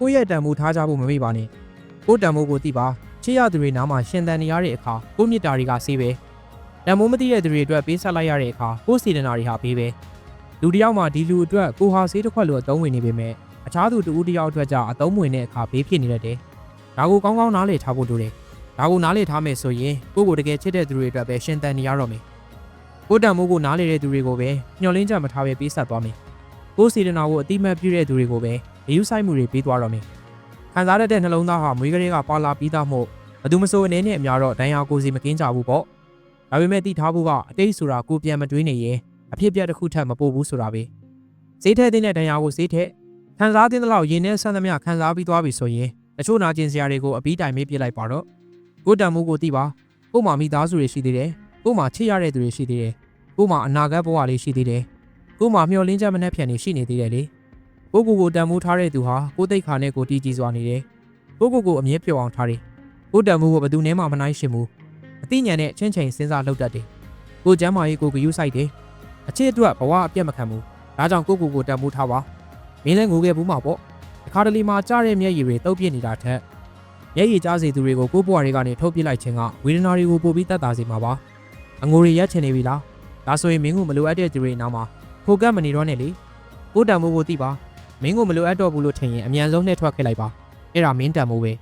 ကိုယ့်ရဲ့တန်ဖိုးထားကြဖို့မမေ့ပါနဲ့ကိုယ့်တန်ဖိုးကိုသိပါချစ်ရသူတွေနားမှာရှင်သန်နေရတဲ့အခါကိုယ့်မြစ်တာတွေကဆေးပဲတန်ဖိုးမသိတဲ့သူတွေအတွက်ပေးဆက်လိုက်ရတဲ့အခါကိုယ့်စေတနာတွေဟာဘေးပဲလူတစ်ယောက်မှဒီလူအတွက်ကိုဟာဆေးတစ်ခွက်လိုအသုံးဝင်နေပေမဲ့အခြားသူတူဦးတစ်ယောက်အတွက်ကြအသုံးဝင်တဲ့အခါဘေးဖြစ်နေတတ်တယ်ဒါကိုကောင်းကောင်းနားလည်ထားဖို့လိုတယ်ဒါကိုနားလည်ထားမယ်ဆိုရင်ကိုယ့်ကိုတကယ်ချစ်တဲ့သူတွေအတွက်ပဲရှင်သန်နေရတော့မယ်ကိုယ့်တန်ဖိုးကိုနားလည်တဲ့သူတွေကိုပဲညှော်လင်းချက်မထားပဲပေးဆက်သွားမယ်ကိုယ့်စေတနာကိုအတိမတ်ပြုတဲ့သူတွေကိုပဲ အယူဆိုင်မှုတွေပေးသွားတော့မယ်ခံစားရတဲ့နှလုံးသားဟာမွေးကလေးကပါလာပြီးသားမို့ဘယ်သူမဆိုအနေနဲ့အများတော့ဒဏ်ရာကိုယ်စီမကင်းကြဘူးပေါ့ဒါပေမဲ့သိထားဖို့ကအတိတ်ဆိုတာကိုပြန်မတွေးနေရင်အဖြစ်အပျက်တစ်ခုထပ်မပို့ဘူးဆိုတာပဲဈေးထဲတဲ့ဒဏ်ရာကိုဈေးထဲခံစားတဲ့လောက်ရင်နဲ့ဆန်းသမျှခံစားပြီးသွားပြီဆိုရင်တချို့နာကျင်စရာတွေကိုအပီးတိုင်မေးပြစ်လိုက်ပါတော့ကိုယ်တန်မှုကိုသိပါကို့မှာမိသားစုတွေရှိသေးတယ်ကို့မှာချစ်ရတဲ့သူတွေရှိသေးတယ်ကို့မှာအနာဂတ်ဘဝလေးရှိသေးတယ်ကို့မှာမျှော်လင့်ချက်မနှက်ဖြန်နေရှိနေသေးတယ်လေ ကိုကိုကိုတန်မိုးထားတဲ့သူဟာကိုတိတ်ခါနဲ့ကိုတီးကြည်စွာနေတယ်ကိုကိုကိုအမြဲပြောအောင်ထားတယ်ကိုတန်မိုးကိုဘယ်သူနဲ့မှမနိုင်ရှင်ဘူးအသိဉာဏ်နဲ့ချင်းချင်းစဉ်းစားလုပ်တတ်တယ်ကိုကျမ်းမာရေးကိုဂယူးဆိုင်တယ်အချစ်အတွက်ဘဝအပြတ်မခံဘူးဒါကြောင့်ကိုကိုကိုတန်မိုးထားပါမင်းလည်းငိုခဲ့ဘူးမှာပေါ့ဒီခါတလီမှာကြားတဲ့မျက်ရည်တွေတုပ်ပြစ်နေတာထက်မျက်ရည်ကြားစေသူတွေကိုကိုယ့်ဘဝတွေကနေထုတ်ပြစ်လိုက်ခြင်းကဝေဒနာတွေကိုပိုပြီးတတ်တာစေမှာပါအငိုတွေရက်ချင်နေပြီလားဒါဆိုရင်မင်းကိုမလိုအပ်တဲ့သူတွေနားမှာဖိုကတ်မနေတော့နဲ့လေကိုတန်မိုးကိုသိပါ မင်းကိုမလိုအပ်တော့ဘူးလို့ထင်ရင်အမြန်ဆုံးနဲ့ထွက်ခဲ့လိုက်ပါအဲ့ဒါမင်းတန်မိုးပဲ